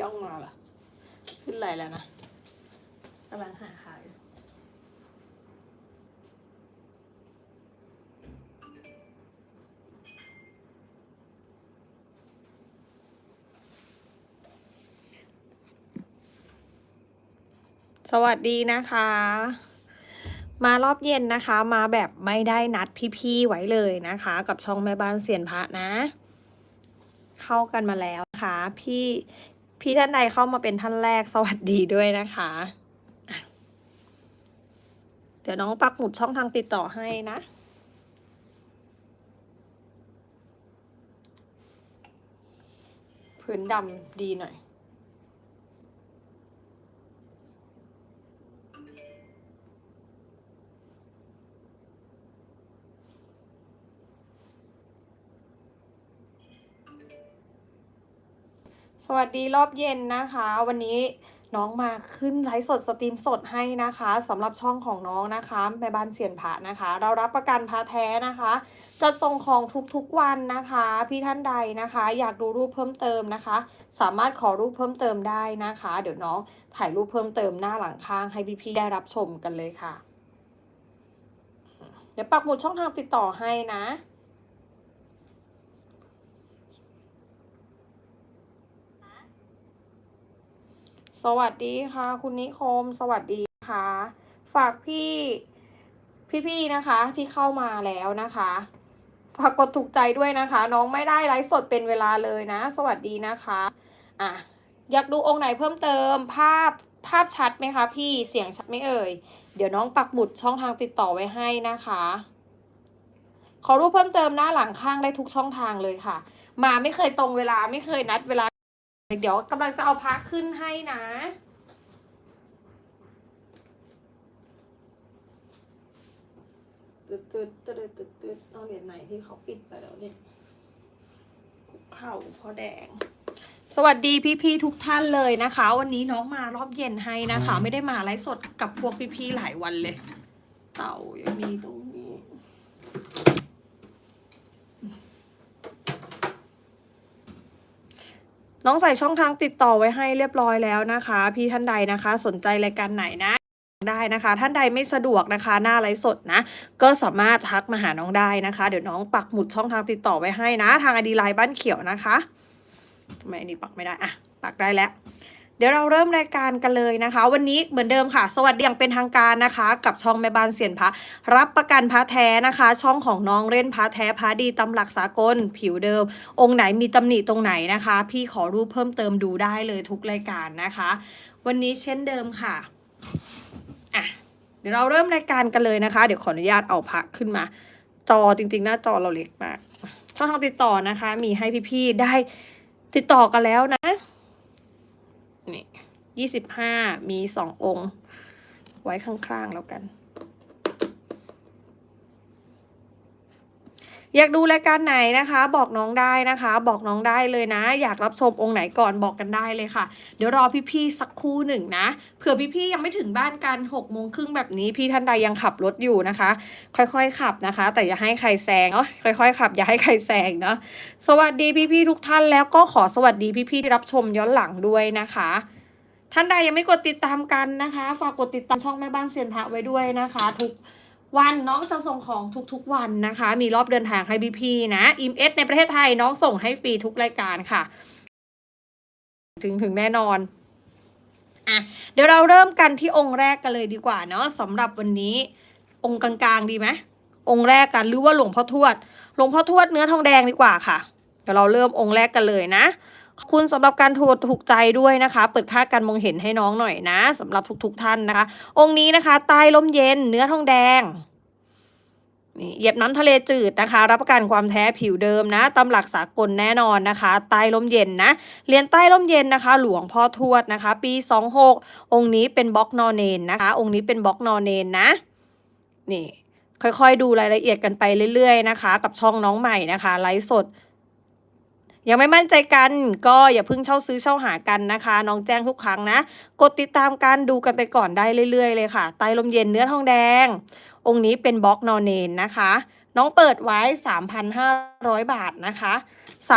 ย่องมาเหรอ ขึ้นอะไรแล้วนะกำลังหาขายอยู่สวัสดีนะคะ มารอบเย็นนะคะ มาแบบไม่ได้นัดพี่ๆไว้เลยนะคะ กับช่องแม่บ้านเสียนพระนะ เข้ากันมาแล้วนะคะ พี่ พี่ท่านใดเข้ามาเป็นท่านแรกสวัสดีด้วยนะคะะเดี๋ยวน้องปักหมุดช่องทางติดต่อให้นะพื้นดำดีหน่อย สวัสดีรอบเย็นนะคะ วันนี้น้องมาขึ้นไลฟ์สดสตรีมสดให้นะคะสำหรับช่องของน้องนะคะแม่บ้านเสียนพระนะคะ เรารับประกันพระแท้นะคะ จะส่งของทุกๆวันนะคะ พี่ท่านใดนะคะ อยากดูรูปเพิ่มเติมนะคะ สามารถขอรูปเพิ่มเติมได้นะคะ เดี๋ยวน้องถ่ายรูปเพิ่มเติมหน้าหลังข้างให้พี่ๆได้รับชมกันเลยค่ะ เดี๋ยวปักหมุดช่องทางติดต่อให้นะ สวัสดีค่ะ คุณนิคม สวัสดีค่ะ ฝากพี่พี่ๆนะคะที่เข้ามาแล้วนะคะ ฝากกดถูกใจด้วยนะคะ น้องไม่ได้ไลฟ์สดเป็นเวลาเลยนะ สวัสดีนะคะอะอยากดูองค์ไหนเพิ่มเติมภาพภาพชัดไหมคะ พี่เสียงชัดไหมเอ่ย เดี๋ยวน้องปักหมุดช่องทางติดต่อไว้ให้นะคะ ขอรูปเพิ่มเติมหน้าหลังข้างได้ทุกช่องทางเลยค่ะ มาไม่เคยตรงเวลาไม่เคยนัดเวลา เดี๋ยวกำลังจะเอาพักขึ้นให้นะ ตึ๊ดตึ๊ดตึ๊ดตึ๊ดตึ๊ดเอาเหรียญไหนที่เขาปิดไปแล้วเนี่ยคุกเข่าพ่อแดง สวัสดีพี่ๆทุกท่านเลยนะคะ วันนี้น้องมารอบเย็นให้นะคะ ไม่ได้มาไลฟ์สดกับพวกพี่ๆหลายวันเลย เต่ายังมีตรงนี้ น้องใส่ช่องทางติดต่อไว้ให้เรียบร้อยแล้วนะคะ พี่ท่านใดนะคะ สนใจรายการไหนนะได้นะคะ ท่านใดไม่สะดวกนะคะ หน้าไลฟ์สดนะ ก็สามารถทักมาหาน้องได้นะคะ เดี๋ยวน้องปักหมุดช่องทางติดต่อไว้ให้นะ ทางอดีไลน์บ้านเขียวนะคะทำไมอันนี้ปักไม่ได้อะปักได้แล้ว เดี๋ยวเราเริ่มรายการกันเลยนะคะ วันนี้เหมือนเดิมค่ะ สวัสดีอย่างเป็นทางการนะคะ กับช่องแม่บ้านเสียนพระรับประกันพระแท้นะคะ ช่องของน้องเล่นพระแท้พระดีตำหลักสากล ผิวเดิม องค์ไหนมีตำหนิตรงไหนนะคะ พี่ขอรูปเพิ่มเติมดูได้เลยทุกรายการนะคะ วันนี้เช่นเดิมค่ะอะเดี๋ยวเราเริ่มรายการกันเลยนะคะ เดี๋ยวขออนุญาตเอาพระขึ้นมา จอจริง ๆ หน้าจอเราเล็กมากช่องทางติดต่อนะคะ มีให้พี่ๆได้ติดต่อกันแล้วนะ ยี่สิบห้ามีสององค์ ไว้ข้างๆแล้วกัน อยากดูรายการไหนนะคะ บอกน้องได้นะคะ บอกน้องได้เลยนะ อยากรับชมองค์ไหนก่อนบอกกันได้เลยค่ะ เดี๋ยวรอพี่ๆสักครู่หนึ่งนะเผื่อพี่ๆยังไม่ถึงบ้านกันหกโมงครึ่งแบบนี้พี่ท่านใดยังขับรถอยู่นะคะ ค่อยๆขับนะคะ แต่อย่าให้ใครแซงเนาะค่อยๆขับ อย่าให้ใครแซงเนาะสวัสดีพี่ๆทุกท่านแล้วก็ขอสวัสดีพี่ๆที่รับชมย้อนหลังด้วยนะคะ ท่านใดยังไม่กดติดตามกันนะคะ ฝากกดติดตามช่องแม่บ้านเซียนพระไว้ด้วยนะคะ ทุกวันน้องจะส่งของทุกๆวันนะคะ มีรอบเดินทางให้พี่พี่ๆนะอิมเอสในประเทศไทยน้องส่งให้ฟรีทุกรายการค่ะ ถึงถึงแน่นอนอะเดี๋ยวเราเริ่มกันที่องค์แรกกันเลยดีกว่าเนาะสำหรับวันนี้ องค์กลางๆดีไหมองค์แรกกันหรือว่าหลวงพ่อทวด หลวงพ่อทวดเนื้อทองแดงดีกว่าค่ะ เดี๋ยวเราเริ่มองค์แรกกันเลยนะ คุณสำหรับการโทรถูกใจด้วยนะคะ เปิดค่าการมองเห็นให้น้องหน่อยนะสำหรับทุกๆท่านนะคะ องค์นี้นะคะ ใต้ลมเย็น เนื้อทองแดงนี่เหยียบน้ำทะเลจืดนะคะ รับประกันความแท้ผิวเดิมนะตำหลักสากลแน่นอนนะคะ ใต้ลมเย็นนะเรียญใต้ลมเย็นนะคะ หลวงพ่อทวดนะคะ ปี 26 องค์นี้เป็นบล็อกนอเนนนะคะ องค์นี้เป็นบล็อกนอเนนนะ นี่ ค่อยๆดูรายละเอียดกันไปเรื่อยๆนะคะ กับช่องน้องใหม่นะคะไลฟ์สด ยังไม่มั่นใจกันก็อย่าเพิ่งเช่าซื้อเช่าหากันนะคะ น้องแจ้งทุกครั้งนะ กดติดตามกันดูกันไปก่อนได้เรื่อย ๆ เลยค่ะใต้ลมเย็นเนื้อทองแดง องค์นี้เป็นบล็อกนอนเนนนะคะ น้องเปิดไว้ 3,500 บาทนะคะ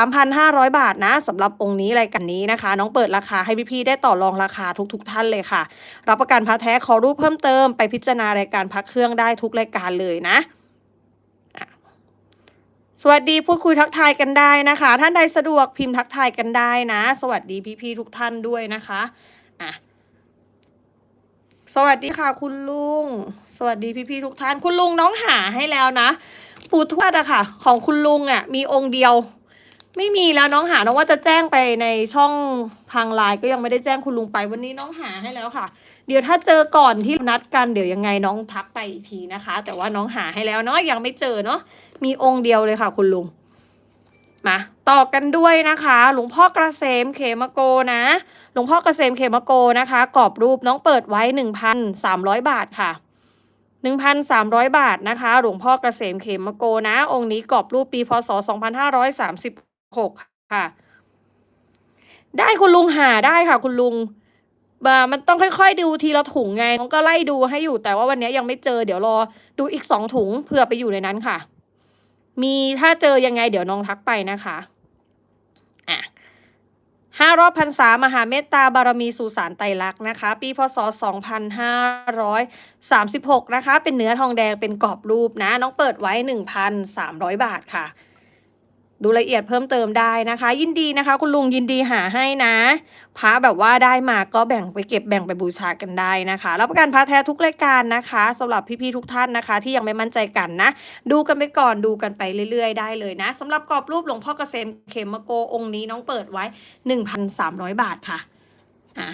3,500 บาทนะสำหรับองค์นี้รายการนี้นะคะ น้องเปิดราคาให้พี่ๆได้ต่อรองราคาทุกๆทท่านเลยค่ะ รับประกันพระแท้ขอรูปเพิ่มเติมไปพิจารณารายการพักเครื่องได้ทุกรายการเลยนะ สวัสดีพูดคุยทักทายกันได้นะคะ ท่านใดสะดวกพิมพ์ทักทายกันได้นะ สวัสดีพี่ๆทุกท่านด้วยนะคะอะสวัสดีค่ะคุณลุง สวัสดีพี่ๆทุกท่าน คุณลุงน้องหาให้แล้วนะปู่ทวดอะค่ะ ของคุณลุงอะมีองค์เดียว ไม่มีแล้วน้องหาน้องว่าจะแจ้งไปในช่องทางไลน์ก็ยังไม่ได้แจ้งคุณลุงไปวันนี้น้องหาให้แล้วค่ะ เดี๋ยวถ้าเจอก่อนที่นัดกันเดี๋ยวยังไงน้องทักไปอีกทีนะคะ แต่ว่าน้องหาให้แล้วเนาะยังไม่เจอเนาะ มีองค์เดียวเลยค่ะ คุณลุง มาต่อกันด้วยนะคะ หลวงพ่อกระเกษมเขมโกนะ หลวงพ่อกระเกษมเขมโกนะคะ กรอบรูปน้องเปิดไว้หนึ่งพันสามร้อยบาทค่ะ1,300 บาทนะคะ หลวงพ่อเกษมเขมโกนะ องค์นี้กรอบรูปปีพศ 2536 ค่ะ ได้คุณลุงหาได้ค่ะ คุณลุงบ่ามันต้องค่อยๆดูทีละถุงไงน้องก็ไล่ดูให้อยู่แต่ว่าวันนี้ยังไม่เจอเดี๋ยวรอดูอีกสองถุงเผื่อไปอยู่ในนั้นค่ะ มีถ้าเจอยังไงเดี๋ยวน้องทักไปนะคะอะห้ารอบพรรษามหาเมตตาบารมีสุสานไตรลักษณ์นะคะ ปีพศ 2536 นะคะ เป็นเนื้อทองแดงเป็นกรอบรูปนะ น้องเปิดไว้ 1,300 บาทค่ะ ดูละเอียดเพิ่มเติมได้นะคะ ยินดีนะคะ คุณลุงยินดีหาให้นะพระแบบว่าได้มาก็แบ่งไปเก็บแบ่งไปบูชากันได้นะคะรับประกันพระแท้ทุกรายการนะคะสำหรับพี่ๆทุกท่านนะคะ ที่ยังไม่มั่นใจกันนะ ดูกันไปก่อนดูกันไปเรื่อยๆ ได้เลยนะสำหรับกรอบรูปหลวงพ่อเกษมเขมโกองค์นี้น้องเปิดไว้ 1,300 บาทค่ะอะ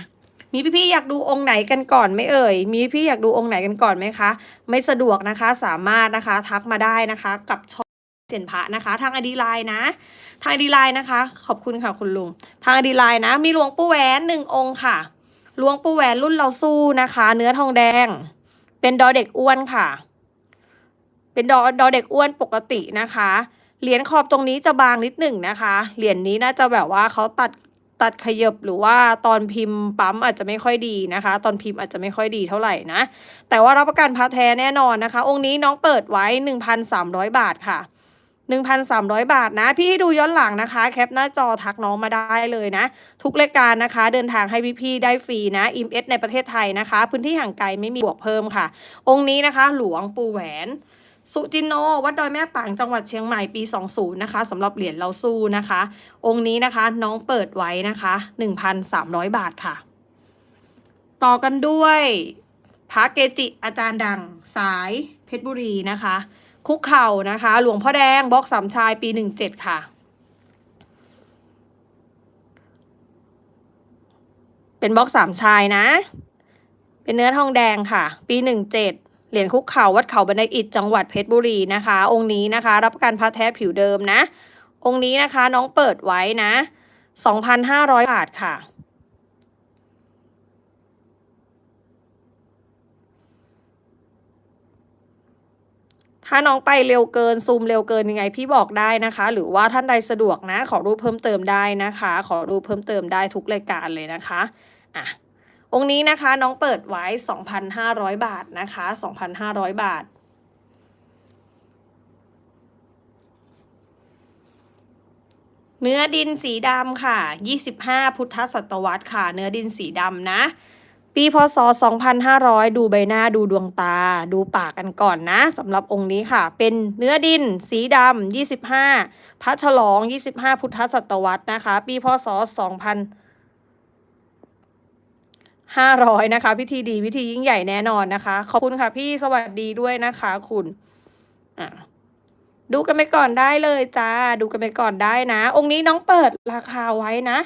มีพี่ๆอยากดูองค์ไหนกันก่อนไหม่เอ่ย มีพี่อยากดูองค์ไหนกันก่อนไหมคะ ไม่สะดวกนะคะ สามารถนะคะทักมาได้นะคะกับช่อง เสียนพระนะคะ ทางอดีไลน์นะ ทางอดีไลน์นะคะ ขอบคุณค่ะคุณลุง ทางอดีไลน์นะ มีหลวงปู่แหวนหนึ่งองค์ค่ะหลวงปู่แหวนรุ่นเราสู้นะคะ เนื้อทองแดง เป็นดอเด็กอ้วนค่ะ เป็นดอดอเด็กอ้วนปกตินะคะ เหรียญขอบตรงนี้จะบางนิดหนึ่งนะคะ เหรียญนี้น่าจะแบบว่าเขาตัดตัดขยบหรือว่าตอนพิมพ์ปั๊มอาจจะไม่ค่อยดีนะคะ ตอนพิมพ์อาจจะไม่ค่อยดีเท่าไหร่นะ แต่ว่ารับประกันพระแท้แน่นอนนะคะ องค์นี้น้องเปิดไว้ 1,300 บาทค่ะ 1,300 บาทนะ พี่ให้ดูย้อนหลังนะคะ แคปหน้าจอทักน้องมาได้เลยนะ ทุกรายการนะคะ เดินทางให้พี่ๆได้ฟรีนะอิมเอสในประเทศไทยนะคะ พื้นที่ห่างไกลไม่มีบวกเพิ่มค่ะ องค์นี้นะคะ หลวงปู่แหวน สุจินโน วัดดอยแม่ปางจังหวัดเชียงใหม่ปี 20 นะคะสำหรับเหรียญเราสู้นะคะ องค์นี้นะคะน้องเปิดไว้นะคะ 1,300 บาทค่ะ ต่อกันด้วยพระเกจิอาจารย์ดังสายเพชรบุรีนะคะ คุกเข่านะคะ หลวงพ่อแดงบล็อกสามชายปี17ค่ะ เป็นบล็อกสามชายนะ เป็นเนื้อทองแดงค่ะ ปี17เจ็ดเหรียญคุกเข่าวัดเขาบันไดอิฐจังหวัดเพชรบุรีนะคะ องค์นี้นะคะ รับประกันพระแท้ผิวเดิมนะ องค์นี้นะคะน้องเปิดไว้นะ 2,500 บาทค่ะ ถ้าน้องไปเร็วเกินซูมเร็วเกินยังไงพี่บอกได้นะคะ หรือว่าท่านใดสะดวกนะ ขอรูปเพิ่มเติมได้นะคะ ขอรูปเพิ่มเติมได้ทุกรายการเลยนะคะอะองค์นี้นะคะน้องเปิดไว้ 2,500 บาทนะคะ 2,500 บาทเนื้อดินสีดำค่ะ 25 พุทธศตวรรษค่ะ เนื้อดินสีดำนะ ปีพศ 2500 ดูใบหน้าดูดวงตา ดูปากกันก่อนนะสำหรับองค์นี้ค่ะ เป็นเนื้อดิน สีดำ25 พระฉลอง 25 พุทธศตวรรษนะคะ ปีพศ 2000ห้าร้อยนะคะ พิธีดีพิธียิ่งใหญ่แน่นอนนะคะ ขอบคุณค่ะพี่สวัสดีด้วยนะคะคุณอะดูกันไปก่อนได้เลยจ้า ดูกันไปก่อนได้นะ องค์นี้น้องเปิดราคาไว้นะ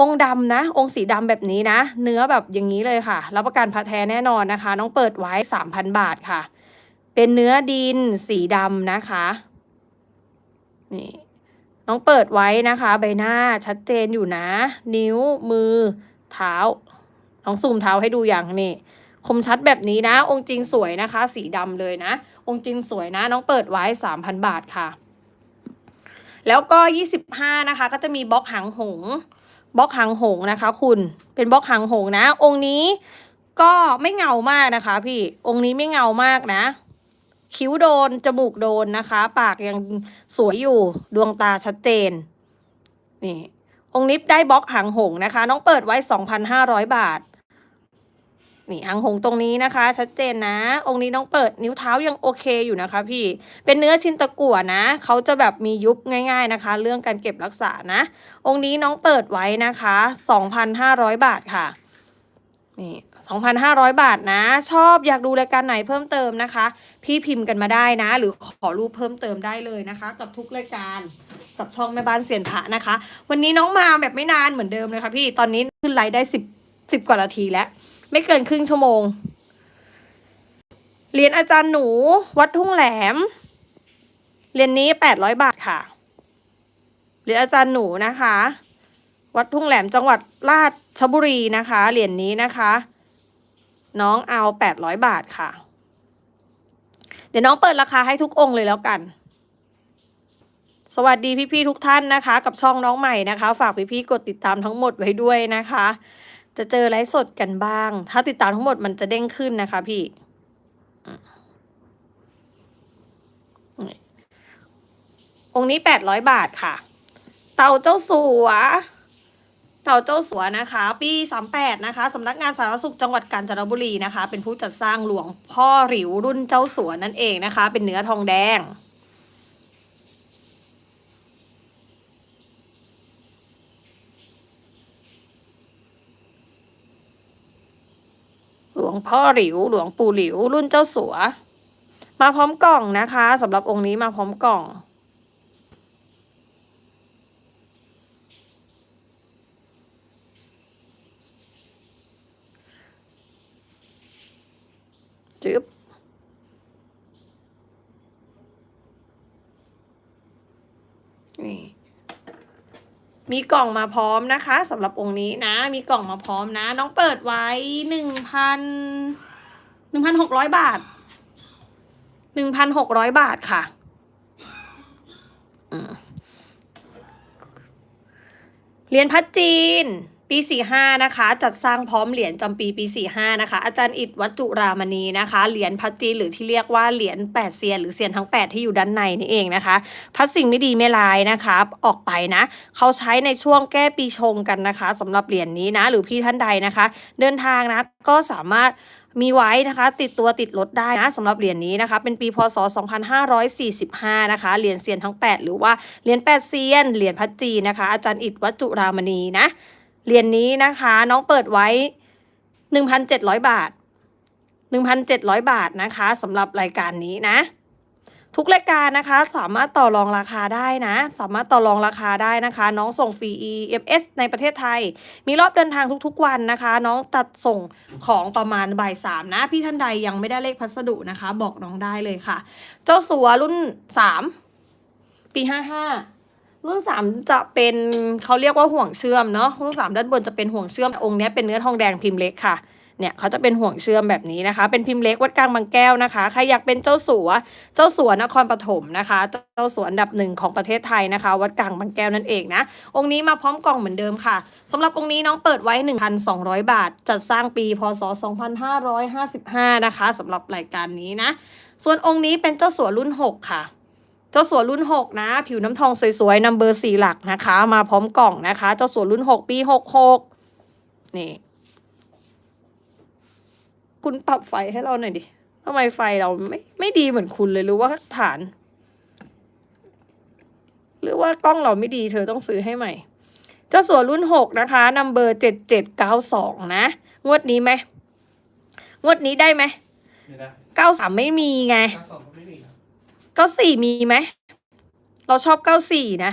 องค์ดำนะ องค์สีดำแบบนี้นะ เนื้อแบบอย่างนี้เลยค่ะ รับประกันพระแท้แน่นอนนะคะ น้องเปิดไว้สามพันบาทค่ะ เป็นเนื้อดินสีดำนะคะนี่น้องเปิดไว้นะคะ ใบหน้าชัดเจนอยู่นะ นิ้วมือ เท้า น้องซูมเท้าให้ดูอย่างนี้คมชัดแบบนี้นะ องค์จริงสวยนะคะ สีดำเลยนะ องค์จริงสวยนะ น้องเปิดไว้สามพันบาทค่ะ แล้วก็ยี่สิบห้านะคะ ก็จะมีบล็อกหางหง บล็อกหางหงนะคะ คุณเป็นบล็อกหางหงนะ องค์นี้ก็ไม่เงามากนะคะ พี่องค์นี้ไม่เงามากนะ คิ้วโดน จมูกโดนนะคะ ปากยังสวยอยู่ดวงตาชัดเจน นี่ องค์นี้ได้บล็อกหางหงนะคะ น้องเปิดไว้ 2,500 บาท นี่หางหงตรงนี้นะคะ ชัดเจนนะ องค์นี้น้องเปิดนิ้วเท้ายังโอเคอยู่นะคะ พี่เป็นเนื้อชิ้นตะกั่วนะเขาจะแบบมียุบง่าย ๆนะคะ เรื่องการเก็บรักษานะ องค์นี้น้องเปิดไว้นะคะ 2,500 บาทค่ะนี่2,500 บาทนะ ชอบอยากดูรายการไหนเพิ่มเติมนะคะ พี่พิมพ์กันมาได้นะ หรือขอรูปเพิ่มเติมได้เลยนะคะ กับทุกรายการกับช่องแม่บ้านเสียนพระนะคะ วันนี้น้องมาแบบไม่นานเหมือนเดิมเลยค่ะพี่ตอนนี้ขึ้นไลฟ์ได้สิบสิบกว่านาทีแล้ว ไม่เกินครึ่งชั่วโมงเรียนอาจารย์หนูวัดทุ่งแหลมเรียนนี้แปดร้อยบาทค่ะเรียนอาจารย์หนูนะคะ วัดทุ่งแหลมจังหวัดราชบุรีนะคะ เหรียญนี้นะคะ น้องเอาแปดร้อยบาทค่ะ เดี๋ยวน้องเปิดราคาให้ทุกองค์เลยแล้วกันสวัสดีพี่ๆทุกท่านนะคะ กับช่องน้องใหม่นะคะ ฝากพี่ๆกดติดตามทั้งหมดไว้ด้วยนะคะ จะเจอไลฟ์สดกันบ้าง ถ้าติดตามทั้งหมดมันจะเด้งขึ้นนะคะพี่องค์นี้แปดร้อยบาทค่ะ เต่าเจ้าสัว เต่าเจ้าสัวนะคะ ปีสามแปดนะคะสำนักงานสาธารณสุขจังหวัดกาญจนบุรีนะคะ เป็นผู้จัดสร้างหลวงพ่อหลิวรุ่นเจ้าสัวนั่นเองนะคะ เป็นเนื้อทองแดง หลว งพ่อหลิว หลวงปู่หลิว รุ่นเจ้าสัว มาพร้อมกล่องนะคะสำหรับองค์นี้มาพร้อมกล่อง จึ๊บ มีกล่องมาพร้อมนะคะสำหรับองค์นี้นะ มีกล่องมาพร้อมนะ น้องเปิดไว้หนึ่งพันหนึ่งพันหกร้อยบาทหนึ่งพันหกร้อยบาทค่ะเหรียญพัดจีน ปี 45 นะคะ จัดสร้างพร้อมเหรียญจำปีปี 45 นะคะ อาจารย์อิดวัจุรามณีนะคะ เหรียญพัดจีหรือที่เรียกว่าเหรียญแปดเซียนหรือเซียนทั้ง 8 ที่อยู่ด้านในนี่เองนะคะ พัดสิ่งไม่ดีไม่ร้ายนะคะ ออกไปนะ เขาใช้ในช่วงแก้ปีชงกันนะคะสำหรับเหรียญนี้นะ หรือพี่ท่านใดนะคะ เดินทางนะก็สามารถมีไว้นะคะ ติดตัวติดรถได้นะสำหรับเหรียญนี้นะคะ เป็นปีพศ 2545 นะคะเหรียญเซียนทั้ง 8 หรือว่าเหรียญ8เซียนเหรียญพัดจีนะคะ อาจารย์อิดวัจุรามณีนะ เหรียญนี้นะคะ น้องเปิดไว้ 1,700 บาท 1,700 บาทนะคะสำหรับรายการนี้นะ ทุกรายการนะคะ สามารถต่อรองราคาได้นะ สามารถต่อรองราคาได้นะคะ น้องส่งฟรี EMS ในประเทศไทย มีรอบเดินทางทุกๆวันนะคะ น้องตัดส่งของประมาณบ่ายสามนะ พี่ท่านใดยังไม่ได้เลขพัสดุนะคะ บอกน้องได้เลยค่ะ เจ้าสัวรุ่นสามปีห้าห้า รุ่นสามจะเป็นเขาเรียกว่าห่วงเชื่อมเนาะรุ่นสามด้านบนจะเป็นห่วงเชื่อมองค์นี้เป็นเนื้อทองแดงพิมพ์เล็กค่ะเนี่ยเขาจะเป็นห่วงเชื่อมแบบนี้นะคะ เป็นพิมพ์เล็กวัดกลางบางแก้วนะคะใครอยากเป็นเจ้าสัวเจ้าสัวนครปฐมนะคะ เจ้าสัวอันดับหนึ่งของประเทศไทยนะคะ วัดกลางบางแก้วนั่นเองนะ องค์นี้มาพร้อมกล่องเหมือนเดิมค่ะสำหรับองค์นี้น้องเปิดไว้ 1,200 บาท จัดสร้างปีพศ 2555 นะคะสำหรับรายการนี้นะ ส่วนองค์นี้เป็นเจ้าสัวรุ่น 6 ค่ะ จ้าสัวรุ่น 6 นะ ผิวน้ำทองสวยๆนัมเบอร์สี่หลักนะคะ มาพร้อมกล่องนะคะ เจ้าสัวรุ่น 6 ปี 66 นี่ คุณปรับไฟให้เราหน่อยดิทำไมไฟเราไม่ไม่ดีเหมือนคุณเลยหรือว่าฐาน หรือว่ากล้องเราไม่ดีเธอต้องซื้อให้ใหม่ เจ้าสัวรุ่น 6 นะคะนัมเบอร์ 7792 นะ งวดนี้ไหมงวดนี้ได้ไหมไม่ได้93ไม่มีไง เก้าสี่มีไหม เราชอบเก้าสี่นะ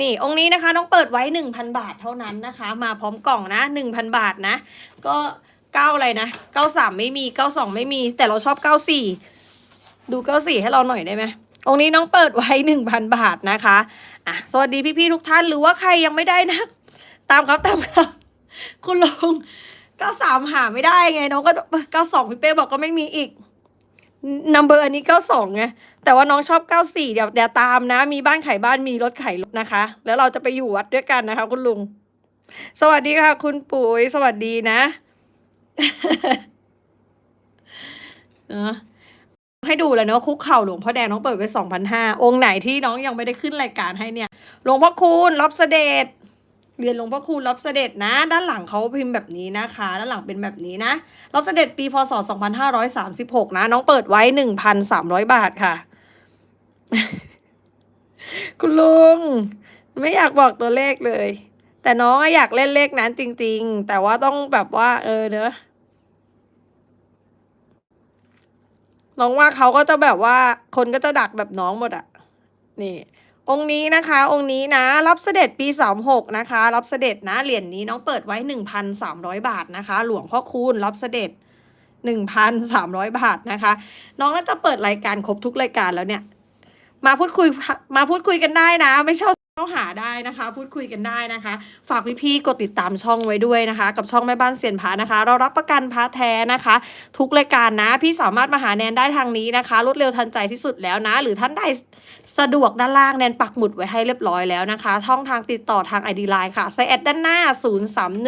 นี่องค์นี้นะคะต้องเปิดไว้หนึ่งพันบาทเท่านั้นนะคะ มาพร้อมกล่องนะหนึ่งพันบาทนะ ก็เก้าอะไรนะเก้าสามไม่มีเก้าสองไม่มี แต่เราชอบเก้าสี่ดูเก้าสี่ให้เราหน่อยได้ไหมองค์นี้น้องเปิดไว้หนึ่งพันบาทนะคะอะสวัสดีพี่ๆทุกท่านหรือว่าใครยังไม่ได้นะ ตามครับตามครับคุณลุงเก้าสามหาไม่ได้ไงน้องก็เก้าสองพี่เป้บอกก็ไม่มีอีก นัมเบอร์อันนี้เก้าสองไงแต่ว่าน้องชอบ 94 เดี๋ยวเดี๋ยวตามนะ มีบ้านขายบ้านมีรถขายรถนะคะ แล้วเราจะไปอยู่วัดด้วยกันนะคะ คุณลุง สวัสดีค่ะ คุณปุ๋ยสวัสดีนะเออให้ดูแล้วเนาะคุกเข่าหลวงพ่อแดงน้องเปิดไว้สองพันห้าองค์ไหนที่น้องยังไม่ได้ขึ้นรายการให้เนี่ยหลวงพ่อคูณรับเสด็จ เรียนหลวงพ่อคูณรับเสด็จนะ ด้านหลังเขาพิมพ์แบบนี้นะคะ ด้านหลังเป็นแบบนี้นะ รับเสด็จปีพศสองพันห้าร้อยสามสิบหกนะ น้องเปิดไว้หนึ่งพันสามร้อยบาทค่ะ คุณลุง ไม่อยากบอกตัวเลขเลย แต่น้องอะอยากเล่นเลขนั้นจริง ๆ แต่ว่าต้องแบบว่า เออเนอะน้องว่าเขาก็จะแบบว่า คนก็จะดักแบบน้องหมดอะนี่ องค์นี้นะคะ องค์นี้นะ รับเสด็จปีสามหกนะคะ รับเสด็จนะ เหรียญนี้น้องเปิดไว้หนึ่งพันสามร้อยบาทนะคะ หลวงพ่อคูณรับเสด็จหนึ่งพันสามร้อยบาทนะคะ น้องน่าจะเปิดรายการครบทุกรายการแล้วเนี่ย มาพูดคุยมาพูดคุยกันได้นะ ไม่เช่า หาได้นะคะ พูดคุยกันได้นะคะ ฝากพี่ๆกดติดตามช่องไว้ด้วยนะคะ กับช่องแม่บ้านเซียนพานะคะ เรารับประกันพาแท้นะคะ ทุกรายการนะ พี่สามารถมาหาแนนได้ทางนี้นะคะรวดเร็วทันใจที่สุดแล้วนะ หรือท่านใดสะดวกด้านล่างแนนปักหมุดไว้ให้เรียบร้อยแล้วนะคะช่องทางติดต่อทาง ID Line ค่ะใส่แอดด้านหน้า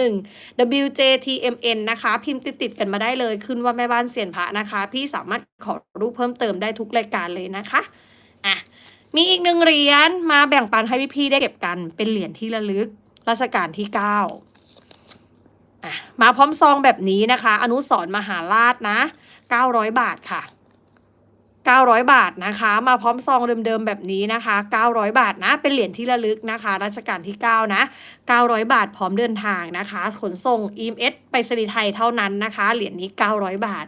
031 WJTMN นะคะ พิมพ์ติดๆกันมาได้เลยขึ้นว่าแม่บ้านเซียนพระนะคะ พี่สามารถขอรูปเพิ่มเติมได้ทุกรายการเลยนะคะอะ มีอีกหนึ่งเหรียญมาแบ่งปันให้พี่ๆได้เก็บกัน เป็นเหรียญที่ระลึกรัชกาลที่เก้ามาพร้อมซองแบบนี้นะคะ อนุสรณ์มหาราชนะเก้าร้อยบาทค่ะเก้าร้อยบาทนะคะ มาพร้อมซองเดิมๆแบบนี้นะคะเก้าร้อยบาทนะ เป็นเหรียญที่ระลึกนะคะรัชกาลที่เก้านะเก้าร้อยบาทพร้อมเดินทางนะคะ ขนส่ง EMS ไปสนีไทยเท่านั้นนะคะ เหรียญนี้เก้าร้อยบาท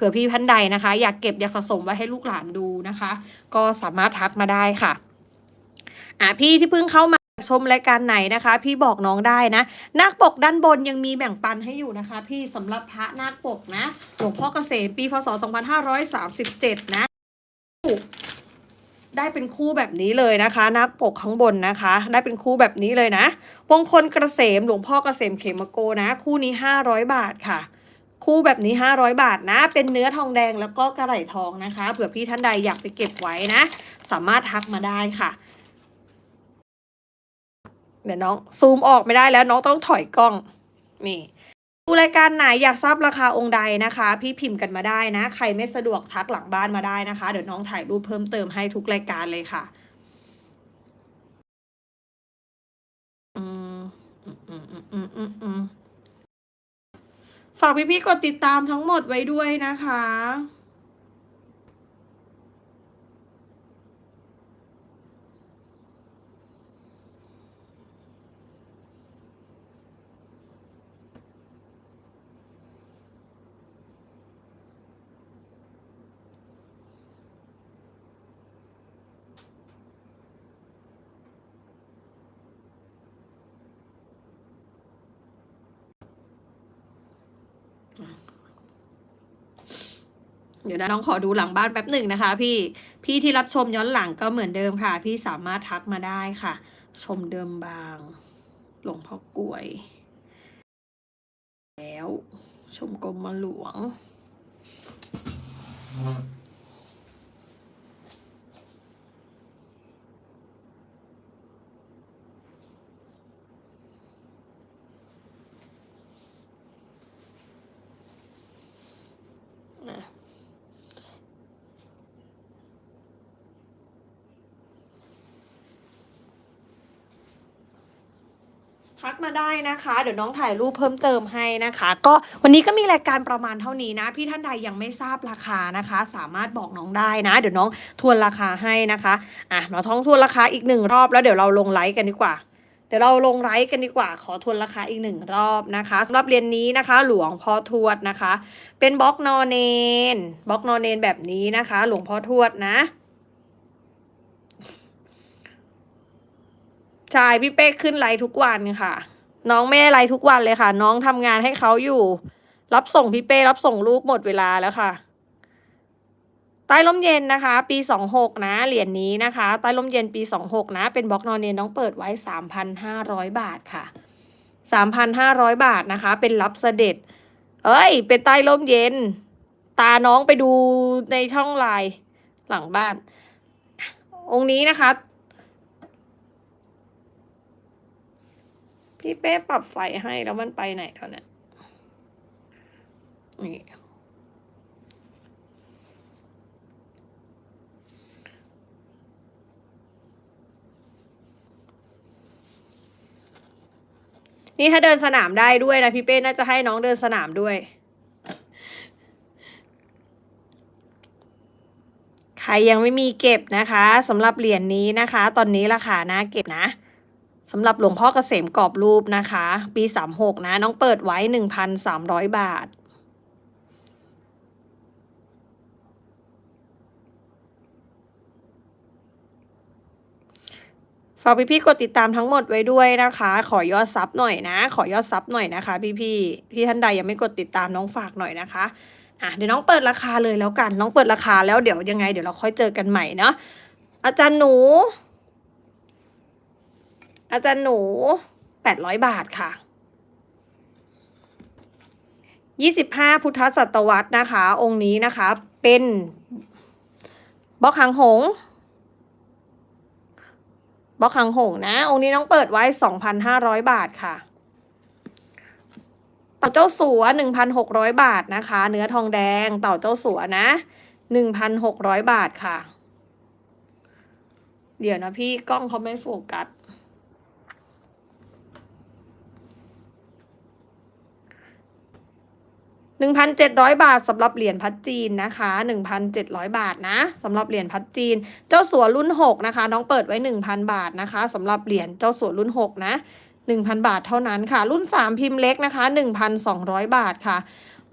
ผื่อพี่ท่านใดนะคะ อยากเก็บอยากสะสมไว้ให้ลูกหลานดูนะคะ ก็สามารถทักมาได้ค่ะอะพี่ที่เพิ่งเข้ามาชมรายการไหนนะคะ พี่บอกน้องได้นะนาคปกด้านบนยังมีแบ่งปันให้อยู่นะคะ พี่สำหรับพระนาคปกนะหลวงพ่อเกษมปีพศ 2537 นะได้เป็นคู่แบบนี้เลยนะคะนาคปกข้างบนนะคะ ได้เป็นคู่แบบนี้เลยนะมงคลเกษมหลวงพ่อเกษมเขมโกนะ คู่นี้ 500 บาทค่ะ คู่แบบนี้ 500 บาทนะ เป็นเนื้อทองแดงแล้วก็กระไหล่ทองนะคะ เผื่อพี่ท่านใดอยากไปเก็บไว้นะ สามารถทักมาได้ค่ะ เดี๋ยวน้องซูมออกไม่ได้แล้วน้องต้องถอยกล้อง นี่ดูรายการไหนอยากทราบราคาองค์ใดนะคะ พี่พิมพ์กันมาได้นะ ใครไม่สะดวกทักหลังบ้านมาได้นะคะ เดี๋ยวน้องถ่ายรูปเพิ่มเติมให้ทุกรายการเลยค่ะอืมอืมอืมอืมอืมอืมอืม ฝากพี่ๆกดติดตามทั้งหมดไว้ด้วยนะคะ เดี๋ยวนะน้องขอดูหลังบ้านแป๊บหนึ่งนะคะ พี่พี่ที่รับชมย้อนหลังก็เหมือนเดิมค่ะ พี่สามารถทักมาได้ค่ะ ชมเดิมบางหลวงพ่อกลวย แล้วชมกรมหลวง ทักมาได้นะคะ เดี๋ยวน้องถ่ายรูปเพิ่มเติมให้นะคะ ก็วันนี้ก็มีรายการประมาณเท่านี้นะ พี่ท่านใดยังไม่ทราบราคานะคะ สามารถบอกน้องได้นะ เดี๋ยวน้องทวนราคาให้นะคะอะเราท้องทวนราคาอีกหนึ่งรอบแล้วเดี๋ยวเราลงไลฟ์กันดีกว่าเดี๋ยวเราลงไลฟ์กันดีกว่า ขอทวนราคาอีกหนึ่งรอบนะคะสำหรับเรียนนี้นะคะ หลวงพ่อทวดนะคะ เป็นบล็อกนอนเนนบล็อกนอนเนนแบบนี้นะคะ หลวงพ่อทวดนะ ใช่พี่เป้ขึ้นไลฟ์ทุกวันค่ะ น้องไม่ได้ไลฟ์ทุกวันเลยค่ะ น้องทำงานให้เขาอยู่ รับส่งพี่เป้รับส่งลูกหมดเวลาแล้วค่ะใต้ร่มเย็นนะคะ ปีสองหกนะเหรียญนี้นะคะ ใต้ร่มเย็นปีสองหกนะ เป็นบล็อกนอนเนียนน้องเปิดไว้สามพันห้าร้อยบาทค่ะสามพันห้าร้อยบาทนะคะ เป็นรับเสด็จ เอ้ย เป็นใต้ร่มเย็น ตาน้องไปดูในช่องไลน์หลังบ้าน องค์นี้นะคะ พี่เป้ปรับไฟให้แล้วมันไปไหนเท่านั้นนี่นี่ถ้าเดินสนามได้ด้วยนะพี่เป้น่าจะให้น้องเดินสนามด้วย ใครยังไม่มีเก็บนะคะสำหรับเหรียญนนี้นะคะ ตอนนี้ราคานะเก็บนะ สำหรับหลวงพ่อเกษมกรอบรูปนะคะ ปี 36 นะ น้องเปิดไว้ 1,300 บาท ฝากพี่ๆกดติดตามทั้งหมดไว้ด้วยนะคะ ขอยอดซับหน่อยนะ ขอยอดซับหน่อยนะคะ พี่ๆพี่ท่านใดยังไม่กดติดตามน้องฝากหน่อยนะคะอะเดี๋ยวน้องเปิดราคาเลยแล้วกัน น้องเปิดราคาแล้วเดี๋ยวยังไง เดี๋ยวเราค่อยเจอกันใหม่เนาะอาจารย์หนู อาจารย์หนูแปดร้อยบาทค่ะยี่สิบห้าพุทธศตวรรษนะคะ องค์นี้นะคะเป็นบล็อกหางหงบล็อกหางหงนะ องค์นี้น้องเปิดไว้สองพันห้าร้อยบาทค่ะเต่าเจ้าสัวหนึ่งพันหกร้อยบาทนะคะ เนื้อทองแดงเต่าเจ้าสัวนะหนึ่งพันหกร้อยบาทค่ะ เดี๋ยวนะพี่กล้องเขาไม่โฟกัส หนึ่งพันเจ็ดร้อยบาทสำหรับเหรียญพัดจีนนะคะหนึ่งพันเจ็ดร้อยบาทนะสำหรับเหรียญพัดจีน เจ้าสัวรุ่นหกนะคะ น้องเปิดไว้หนึ่งพันบาทนะคะสำหรับเหรียญเจ้าสัวรุ่นหกนะ 1,000 บาทเท่านั้นค่ะ รุ่น 3 พิมพ์เล็กนะคะ 1,200 บาทค่ะ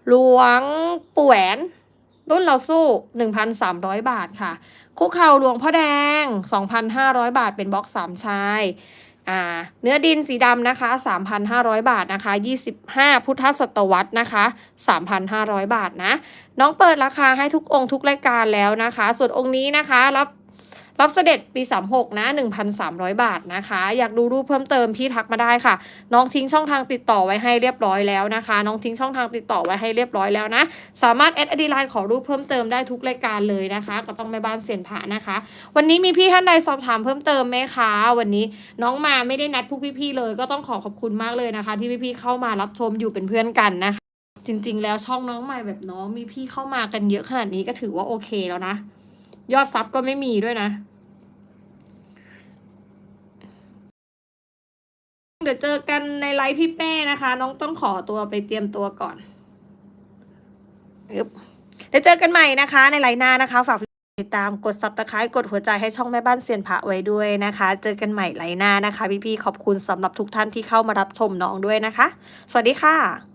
หลวงปู่แหวนรุ่นเราสู้ 1,300 บาทค่ะ คุกเข่าหลวงพ่อแดง 2,500 บาทเป็นบล็อก3ชาย อ่าเนื้อดินสีดำนะคะ 3,500 บาทนะคะ 25 พุทธศตวรรษนะคะ 3,500 บาทนะ น้องเปิดราคาให้ทุกองค์ทุกรายการแล้วนะคะ ส่วนองค์นี้นะคะ รับ รับเสด็จปี 36 นะ 1,300 บาทนะคะ อยากดูรูปเพิ่มเติมพี่ทักมาได้ค่ะ น้องทิ้งช่องทางติดต่อไว้ให้เรียบร้อยแล้วนะคะ น้องทิ้งช่องทางติดต่อไว้ให้เรียบร้อยแล้วนะ สามารถแอดอดีไลน์ขอรูปเพิ่มเติมได้ทุกรายการเลยนะคะก็ต้องแม่บ้านเสียนผานะคะ วันนี้มีพี่ท่านใดสอบถามเพิ่มเติมไหมคะ วันนี้น้องมาไม่ได้นัดพวกพี่ๆเลย ก็ต้องขอขอบคุณมากเลยนะคะ ที่พี่ๆเข้ามารับชมอยู่เป็นเพื่อนกันนะคะ จริง ๆ แล้วช่องน้องใหม่แบบน้องมีพี่เข้ามากันเยอะขนาดนี้ก็ถือว่าโอเคแล้วนะ ยอดซับก็ไม่มีด้วยนะ เดี๋ยวเจอกันในไลฟ์พี่เป้นะคะ น้องต้องขอตัวไปเตรียมตัวก่อนอึ๊บเดี๋ยวเจอกันใหม่นะคะ ในไลฟ์หน้านะคะ ฝากติดตามกด subscribe กดหัวใจให้ช่องแม่บ้านเซียนพระไว้ด้วยนะคะ เจอกันใหม่ไลฟ์หน้านะคะ พี่ๆขอบคุณสำหรับทุกท่านที่เข้ามารับชมน้องด้วยนะคะ สวัสดีค่ะ